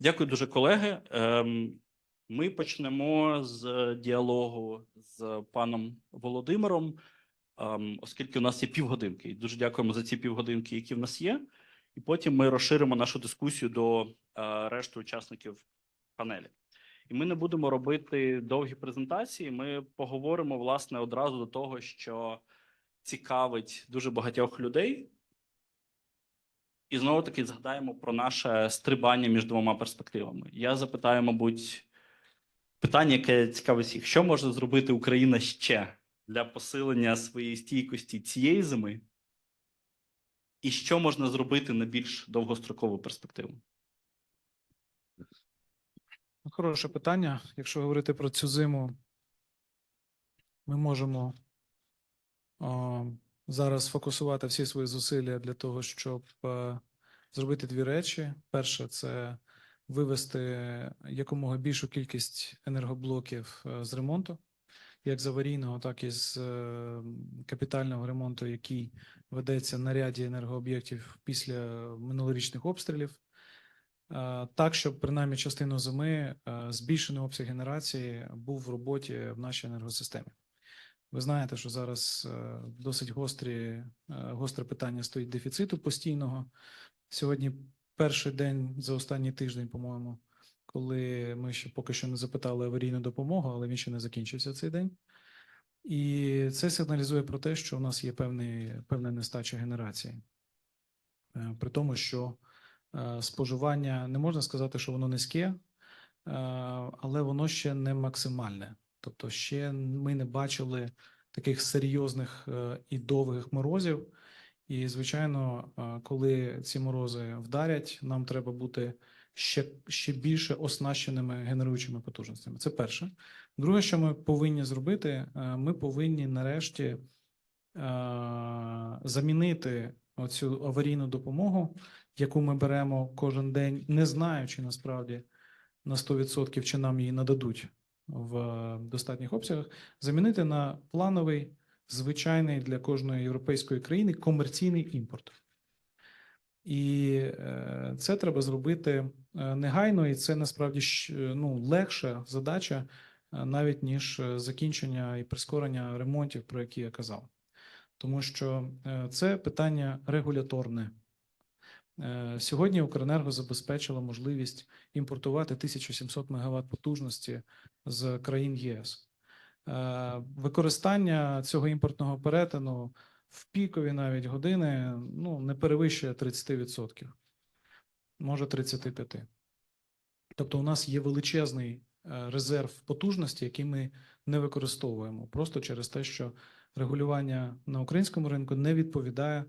Дякую дуже, колеги. Ем, Ми почнемо з діалогу з паном Володимиром, ем, оскільки у нас є півгодинки. Дуже дякуємо за ці півгодинки, які в нас є. І потім ми розширимо нашу дискусію до е, решти учасників панелі. І ми не будемо робити довгі презентації. Ми поговоримо власне одразу до того, що цікавить дуже багатьох людей. І знову таки згадаємо про наше стрибання між двома перспективами. Я запитаю, мабуть, питання, яке цікавить всіх: що може зробити Україна ще для посилення своєї стійкості цієї зими? І що можна зробити на більш довгострокову перспективу? Хороше питання. Якщо говорити про цю зиму, ми можемо зараз фокусувати всі свої зусилля для того, щоб е, зробити дві речі. Перше, це вивести якомога більшу кількість енергоблоків е, з ремонту, як з аварійного, так і з е, капітального ремонту, який ведеться на ряді енергооб'єктів після минулорічних обстрілів. Так, щоб принаймні частину зими збільшений обсяг генерації був в роботі в нашій енергосистемі. Ви знаєте, що зараз е, досить гострі, е, гостре питання стоїть дефіциту постійного. Сьогодні перший день за останній тиждень, по-моєму, коли ми ще поки що не запитали аварійну допомогу, але він ще не закінчився цей день. І це сигналізує про те, що у нас є певний, певна нестача генерації. Е, При тому, що споживання не можна сказати, що воно низьке, але воно ще не максимальне. Тобто, ще ми не бачили таких серйозних е, і довгих морозів. І, звичайно, е, коли ці морози вдарять, нам треба бути ще, ще більше оснащеними генеруючими потужностями. Це перше. Друге, що ми повинні зробити, е, ми повинні нарешті замінити оцю аварійну допомогу, яку ми беремо кожен день, не знаючи насправді на 100% чи нам її нададуть в е, достатніх обсягах, замінити на плановий, звичайний для кожної європейської країни комерційний імпорт. І е, це треба зробити е, негайно, і це насправді ну, легша задача, навіть ніж закінчення і прискорення ремонтів, про які я казав. Тому що це питання регуляторне. Е, Сьогодні Укренерго забезпечило можливість імпортувати 1700 МВт потужності з країн ЄС. Е, Використання цього імпортного перетину в пікові навіть години ну, не перевищує 30%, може 35%. Тобто, у нас є величезний е, резерв потужності, який ми не використовуємо, просто через те, що регулювання на українському ринку не відповідає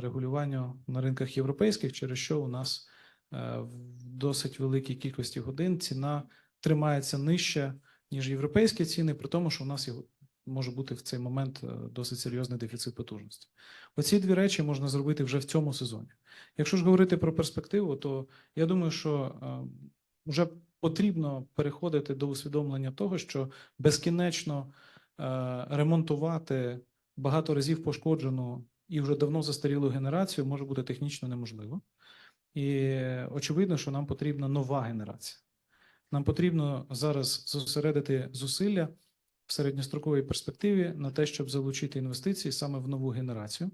регулюванню на ринках європейських, через що у нас е, в досить великій кількості годин ціна тримається нижче, ніж європейські ціни, при тому, що у нас може бути в цей момент е, досить серйозний дефіцит потужності. Оці дві речі можна зробити вже в цьому сезоні. Якщо ж говорити про перспективу, то я думаю, що е, вже потрібно переходити до усвідомлення того, що безкінечно е, ремонтувати багато разів пошкоджену і вже давно застарілу генерацію може бути технічно неможливо. І очевидно, що нам потрібна нова генерація. Нам потрібно зараз зосередити зусилля в середньостроковій перспективі на те, щоб залучити інвестиції саме в нову генерацію.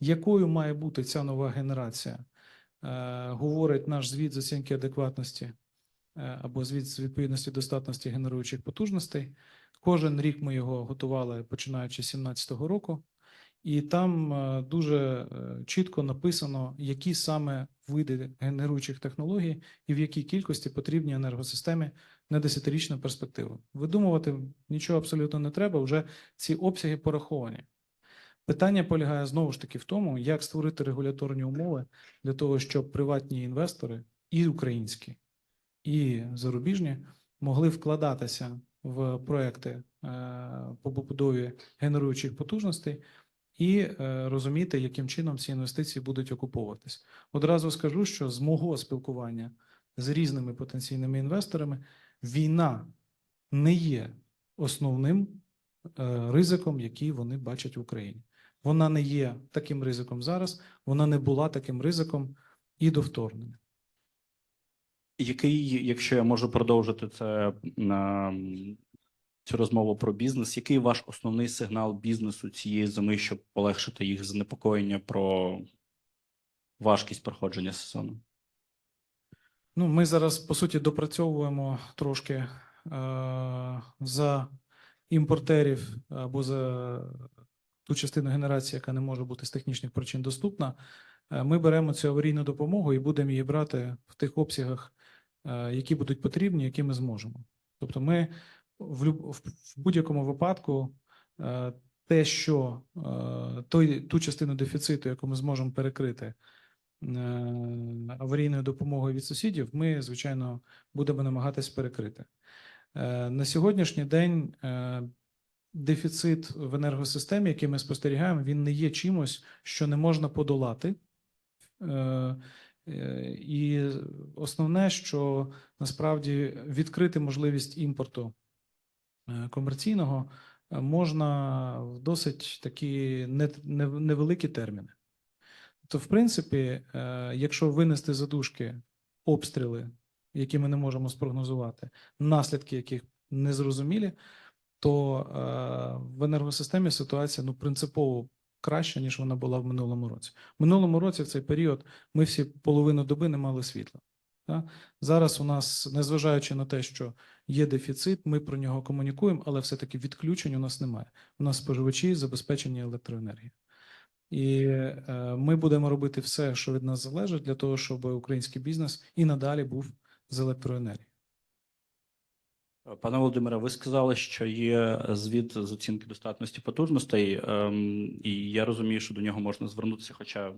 Якою має бути ця нова генерація? Е, говорить наш звіт з оцінки адекватності е, або звіт з відповідності до статності генеруючих потужностей. Кожен рік ми його готували починаючи з 2017 року, і там е, дуже е, чітко написано, які саме види генеруючих технологій і в якій кількості потрібні енергосистемі на десятирічну перспективу. Видумувати нічого абсолютно не треба, вже ці обсяги пораховані. Питання полягає знову ж таки в тому, як створити регуляторні умови для того, щоб приватні інвестори, і українські, і зарубіжні, могли вкладатися в проекти е, по побудові генеруючих потужностей і е, розуміти, яким чином ці інвестиції будуть окуповуватись. Одразу скажу, що з мого спілкування з різними потенційними інвесторами війна не є основним е, ризиком, який вони бачать в Україні. Вона не є таким ризиком зараз, вона не була таким ризиком і до вторгнення. Який, якщо я можу продовжити це на цю розмову про бізнес, який ваш основний сигнал бізнесу цієї зими, щоб полегшити їх занепокоєння про важкість проходження сезону? Ну, ми зараз по суті допрацьовуємо трошки е, за імпортерів або за ту частину генерації, яка не може бути з технічних причин доступна. Е, Ми беремо цю аварійну допомогу і будемо її брати в тих обсягах, е, які будуть потрібні, які ми зможемо. Тобто, ми в, в будь-якому випадку е, те, що е, той, ту частину дефіциту, яку ми зможемо перекрити е, аварійною допомогою від сусідів, ми, звичайно, будемо намагатись перекрити. На сьогоднішній день дефіцит в енергосистемі, який ми спостерігаємо, він не є чимось, що не можна подолати. І основне, що насправді відкрити можливість імпорту комерційного е, можна в досить такі не- не- невеликі терміни. То, в принципі, е, якщо винести за дужки обстріли, які ми не можемо спрогнозувати, наслідки яких незрозумілі, то е, в енергосистемі ситуація ну принципово краща, ніж вона була в минулому році. В минулому році в цей період ми всі половину доби не мали світла. Зараз у нас, незважаючи на те, що є дефіцит, ми про нього комунікуємо, але все-таки відключень у нас немає. У нас споживачі забезпечені електроенергією. І е, ми будемо робити все, що від нас залежить, для того, щоб український бізнес і надалі був з електроенергією. Пане Володимире, ви сказали, що є звіт з оцінки достатності потужностей, ем, і я розумію, що до нього можна звернутися, хоча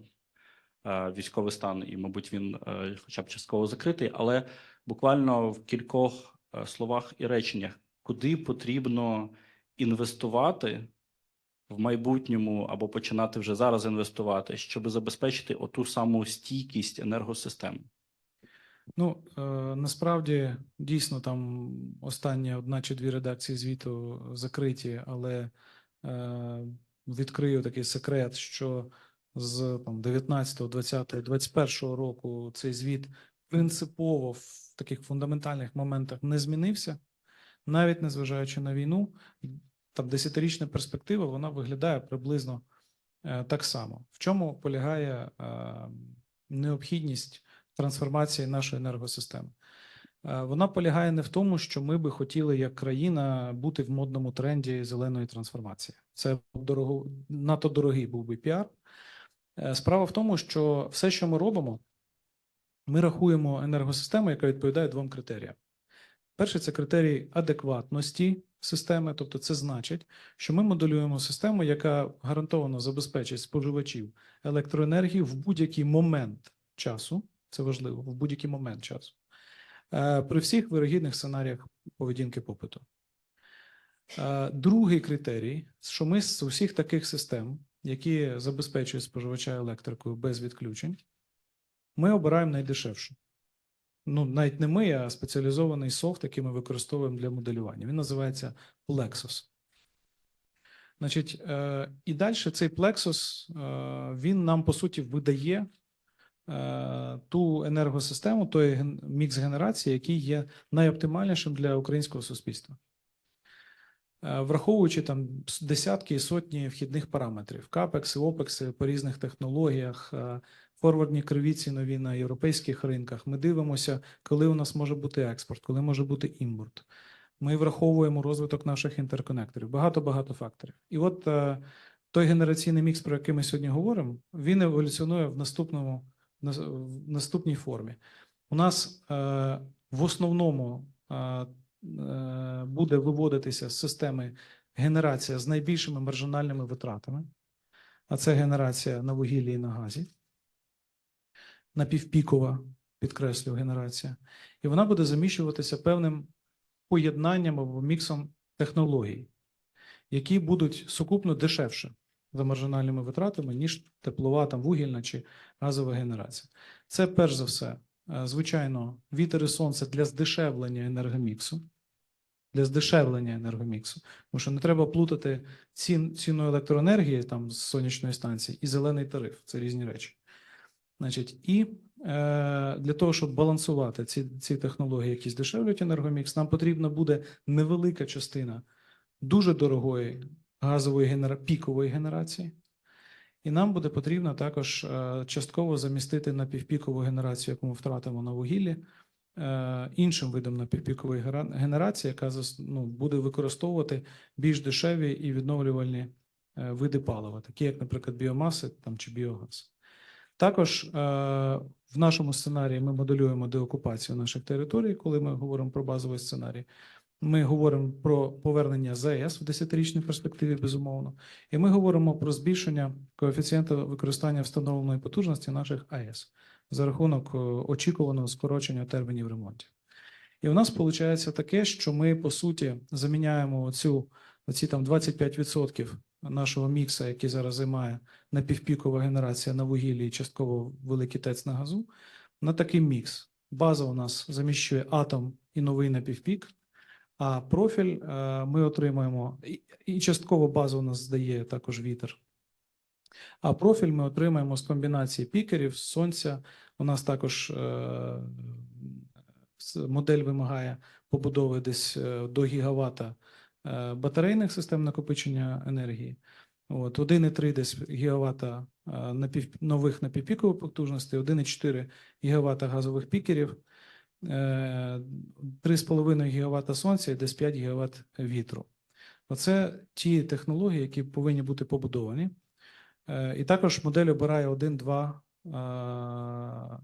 військовий стан, і, мабуть, він е, хоча б частково закритий, але буквально в кількох е, словах і реченнях, куди потрібно інвестувати в майбутньому або починати вже зараз інвестувати, щоб забезпечити оту саму стійкість енергосистеми. Ну е, насправді дійсно там останні одна чи дві редакції звіту закриті, але е, відкрию такий секрет, що з там 19, 20, 21 року цей звіт принципово в таких фундаментальних моментах не змінився, навіть незважаючи на війну. Там десятирічна перспектива вона виглядає приблизно е, так само. В чому полягає е, необхідність трансформації нашої енергосистеми. Е, Вона полягає не в тому, що ми би хотіли як країна бути в модному тренді зеленої трансформації. Це дорого, надто дорогий був би піар. Е, Справа в тому, що все, що ми робимо, ми рахуємо енергосистему, яка відповідає двом критеріям. Перший це критерій адекватності системи, тобто це значить, що ми моделюємо систему, яка гарантовано забезпечить споживачів електроенергії в будь-який момент часу. Це важливо в будь-який момент часу. Е, При всіх вирогідних сценаріях поведінки попиту. Е, Другий критерій, що ми з усіх таких систем, які забезпечують споживача електрикою без відключень, ми обираємо найдешевшу. Ну, навіть не ми, а спеціалізований софт, який ми використовуємо для моделювання. Він називається Plexus. Значить, е, і далі цей Plexus, е, він нам, по суті, видає е, ту енергосистему, той мікс генерації, який є найоптимальнішим для українського суспільства. Е, Враховуючи там десятки і сотні вхідних параметрів, капекси, опекси по різних технологіях, е, форвардні кривіці нові на європейських ринках, ми дивимося, коли у нас може бути експорт, коли може бути імпорт. Ми враховуємо розвиток наших інтерконекторів, багато-багато факторів. І от е, той генераційний мікс, про який ми сьогодні говоримо, він еволюціонує в наступному в наступній формі. У нас в основному буде виводитися з системи генерація з найбільшими маржинальними витратами, а це генерація на вугіллі і на газі, напівпікова, підкреслюю, генерація, і вона буде заміщуватися певним поєднанням або міксом технологій, які будуть сукупно дешевше за маржинальними витратами, ніж теплова, там, вугільна чи газова генерація. Це перш за все, е, звичайно, вітер і сонце для здешевлення енергоміксу. Для здешевлення енергоміксу, тому що не треба плутати цін, ціну електроенергії там з сонячної станції і зелений тариф. Це різні речі. Значить, і е, для того, щоб балансувати ці, ці технології, які здешевлюють енергомікс, нам потрібна буде невелика частина дуже дорогої газової генера... пікової генерації. І нам буде потрібно також е, частково замістити напівпікову генерацію, яку ми втратимо на вугіллі, е, іншим видом напівпікової генерації, яка ну, буде використовувати більш дешеві і відновлювальні е, види палива, такі як, наприклад, біомаси там, чи біогаз. Також в нашому сценарії ми моделюємо деокупацію наших територій, коли ми говоримо про базовий сценарій. Ми говоримо про повернення ЗАЕС в 10-річній перспективі, безумовно, і ми говоримо про збільшення коефіцієнту використання встановленої потужності наших АЕС за рахунок е, очікуваного скорочення термінів ремонтів. І у нас виходить таке, що ми по суті заміняємо оцю, оці там 25% нашого мікса, який зараз займає напівпікова генерація на вугіллі і частково великий ТЕЦ на газу, на такий мікс. База у нас заміщує атом і новий напівпік, а профіль е, ми отримаємо, і- частково база у нас здає також вітер. А профіль ми отримаємо з комбінації пікерів, сонця. У нас також е, модель вимагає побудови десь е, до гігавата батарейних систем накопичення енергії. От 1,3 десь гігавата нових напівпікових потужностей, 1,4 гігавата газових пікерів, 3,5 гігавата сонця і десь 5 гігават вітру. Оце ті технології, які повинні бути побудовані. Е, І також модель обирає один-два е,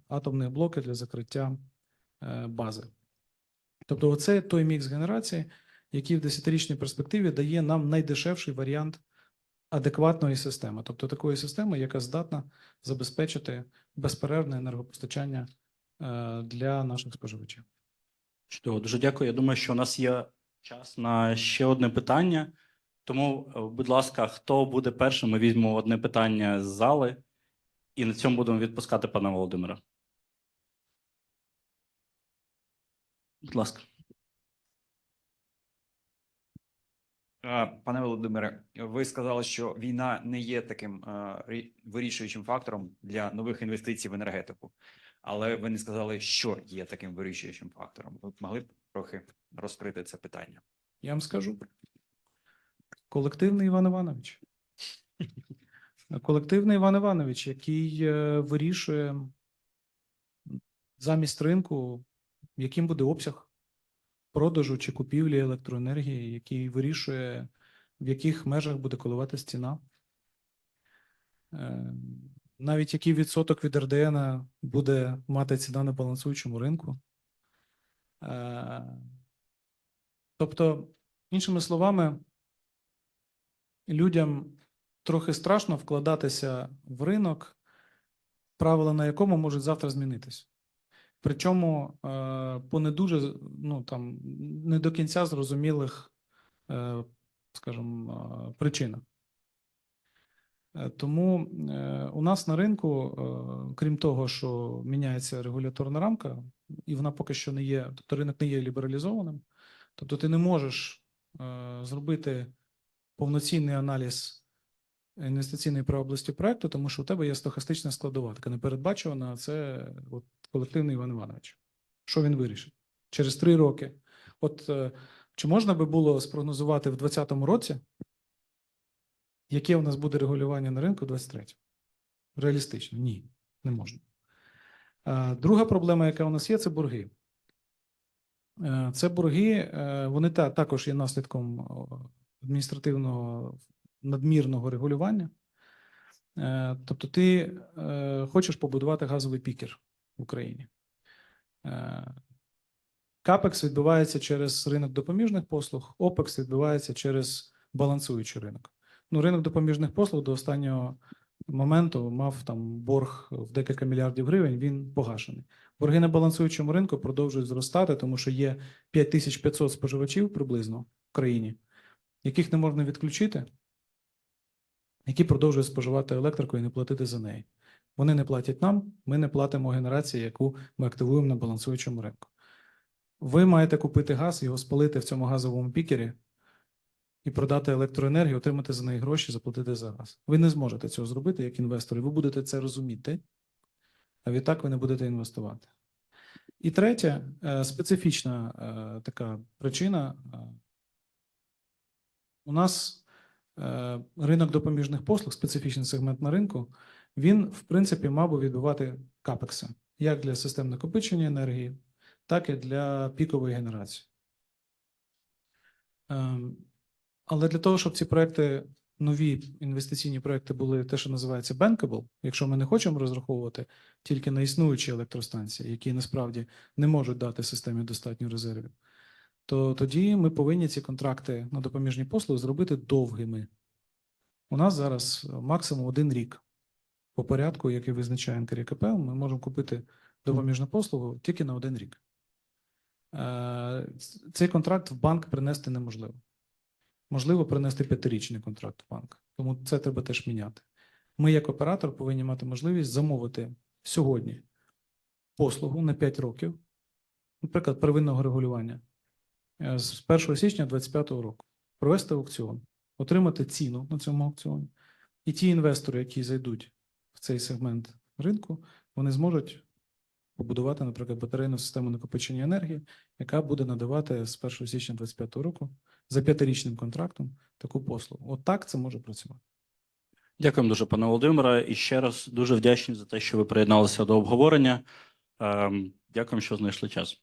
атомних блоки для закриття е, бази. Тобто, оце той мікс генерації, який в 10-річній перспективі дає нам найдешевший варіант адекватної системи, тобто такої системи, яка здатна забезпечити безперервне енергопостачання е, для наших споживачів. Чудово, дуже дякую. Я думаю, що у нас є час на ще одне питання. Тому, е, будь ласка, хто буде першим? Ми візьмемо одне питання з зали, і на цьому будемо відпускати пана Володимира. Будь ласка. Е, Пане Володимире, ви сказали, що війна не є таким е, вирішуючим фактором для нових інвестицій в енергетику, але ви не сказали, що є таким вирішуючим фактором. Ви могли б трохи розкрити це питання? Я вам скажу. Колективний Іван Іванович. Колективний Іван Іванович, який е, вирішує замість ринку, яким буде обсяг продажу чи купівлі електроенергії, який вирішує, в яких межах буде коливатися ціна. Навіть який відсоток від РДН буде мати ціна на балансуючому ринку. Е, Тобто, іншими словами, людям трохи страшно вкладатися в ринок, правила на якому можуть завтра змінитись. Причому е, по не дуже ну, там, не до кінця зрозумілих, е, скажімо, причинах. Е, Тому е, у нас на ринку, е, крім того, що міняється регуляторна рамка, і вона поки що не є, тобто ринок не є лібералізованим. Тобто ти не можеш зробити повноцінний аналіз інвестиційної правобласті проекту, тому що у тебе є стохастична складова, така непередбачувана, а це от, колективний Іван Іванович. Що він вирішить? Через три роки. От чи можна би було спрогнозувати в 2020 році, яке у нас буде регулювання на ринку в 2023? Реалістично? Ні, не можна. Друга проблема, яка у нас є, це борги. Е, Це борги, е, вони та, також є наслідком адміністративного надмірного регулювання. Е, Тобто, ти хочеш побудувати газовий пікер в Україні. Капекс відбувається через ринок допоміжних послуг, ОПЕКС відбувається через балансуючий ринок. Ну, ринок допоміжних послуг до останнього моменту мав там борг в декілька мільярдів гривень, він погашений. Борги на балансуючому ринку продовжують зростати, тому що є 5500 споживачів приблизно в країні, яких не можна відключити, які продовжують споживати електрику і не платити за неї. Вони не платять нам, ми не платимо генерації, яку ми активуємо на балансуючому ринку. Ви маєте купити газ, його спалити в цьому газовому пікері і продати електроенергію, отримати за неї гроші, заплатити за газ. Ви не зможете цього зробити як інвестори. Ви будете це розуміти. а відтак ви не будете інвестувати. І третє, е, специфічна е, така причина. е, У нас ринок допоміжних послуг, специфічний сегмент на ринку, він, в принципі, мав би відбувати капекси як для систем накопичення енергії, так і для пікової генерації. Але для того, щоб ці проекти, нові інвестиційні проекти були те, що називається bankable, якщо ми не хочемо розраховувати тільки на існуючі електростанції, які насправді не можуть дати системі достатньо резервів, то тоді ми повинні ці контракти на допоміжні послуги зробити довгими. У нас зараз максимум один рік. По порядку, який визначає НКРКП, ми можемо купити допоміжну послугу тільки на один рік. Е, Цей контракт в банк принести неможливо. Можливо, принести п'ятирічний контракт в банк. Тому це треба теж міняти. Ми, як оператор, повинні мати можливість замовити сьогодні послугу на 5 років, наприклад, первинного регулювання е, з 1 січня 2025 року, провести аукціон, отримати ціну на цьому аукціоні. І ті інвестори, які зайдуть в цей сегмент ринку, вони зможуть побудувати, наприклад, батарейну систему накопичення енергії, яка буде надавати з 1 січня 2025 року за п'ятирічним контрактом таку послугу. От так це може працювати. Дякуємо дуже, пане Володимире. І ще раз дуже вдячні за те, що ви приєдналися до обговорення. Ем, Дякуємо, що знайшли час.